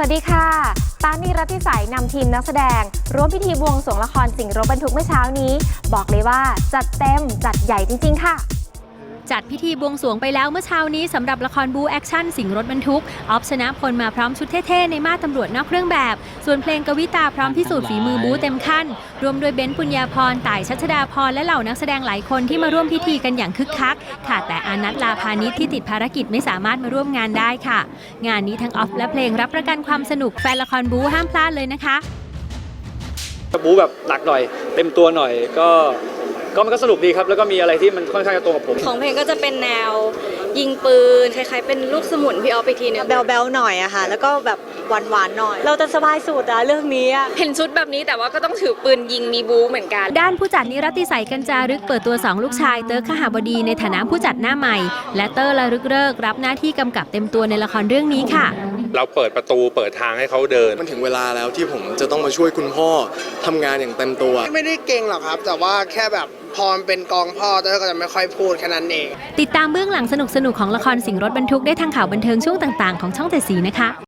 สวัสดีค่ะ ตานีรัติสายนำทีมนักแสดง ร่วมพิธีบวงสรวงละครสิ่งรบบรรทุกเมื่อเช้านี้ บอกเลยว่าจัดเต็มจัดใหญ่จริง ๆ ค่ะ จัดพิธีบวงสวงไปแล้วเมื่อเช้านี้สำหรับละครบูแอคชั่นสิงห์รถบรรทุกออฟชนะพลมาพร้อมชุดเท่ๆ ในมาตรตำรวจนอกเครื่องแบบ ส่วนเพลงกวิตาพร้อมพิสูจน์ฝีมือบูเต็มขั้น รวมโดยเบนซ์ปุญญาพรต่ายชัชดาพรและเหล่านักแสดงหลายคนที่มาร่วมพิธีกันอย่างคึกคัก ค่ะแต่อานัทลาพาณิชที่ติดภารกิจไม่สามารถมาร่วมงานได้ค่ะ งานนี้ทั้งออฟและเพลงรับประกันความสนุกแฟนละครบูห้ามพลาดเลยนะคะบูแบบหนักหน่อย เต็มตัวหน่อยก็ ก็มันก็สนุกดีครับ แล้วก็มีอะไรที่มันค่อนข้างจะตรงกับผม ของเพลงก็จะเป็นแนวยิงปืนคล้ายๆ เป็นลูกสมุนพี่ออฟไปทีนึงแบลๆหน่อยอะค่ะ แล้วก็แบบหวานๆหน่อย เราจะสบายสุดอะเรื่องนี้อะเห็นชุดแบบนี้แต่ว่าก็ต้องถือปืนยิงมีบูเหมือนกัน ด้านผู้จัดนิรติสัยกัญจารึกเปิดตัว 2 ลูกชาย เตอร์ขหาบดีในฐานะผู้จัดหน้าใหม่ และเตอร์ละรึกเริกรับหน้าที่กำกับเต็มตัวในละครเรื่องนี้ค่ะ เราเปิดประตูเปิดทางให้เขาเดิน มันถึงเวลาแล้วที่ผมจะต้องมาช่วยคุณพ่อทำงานอย่างเต็มตัว ไม่ได้เก่งหรอกครับ แต่ว่าแค่แบบพอมันเป็นกองพ่อเต้ยก็จะไม่ค่อยพูดแค่นั้นเอง ติดตามเบื้องหลังสนุกๆของละครสิงห์รถบรรทุกได้ทางข่าวบันเทิงช่วงต่างๆของช่องเจ็ดสีนะคะ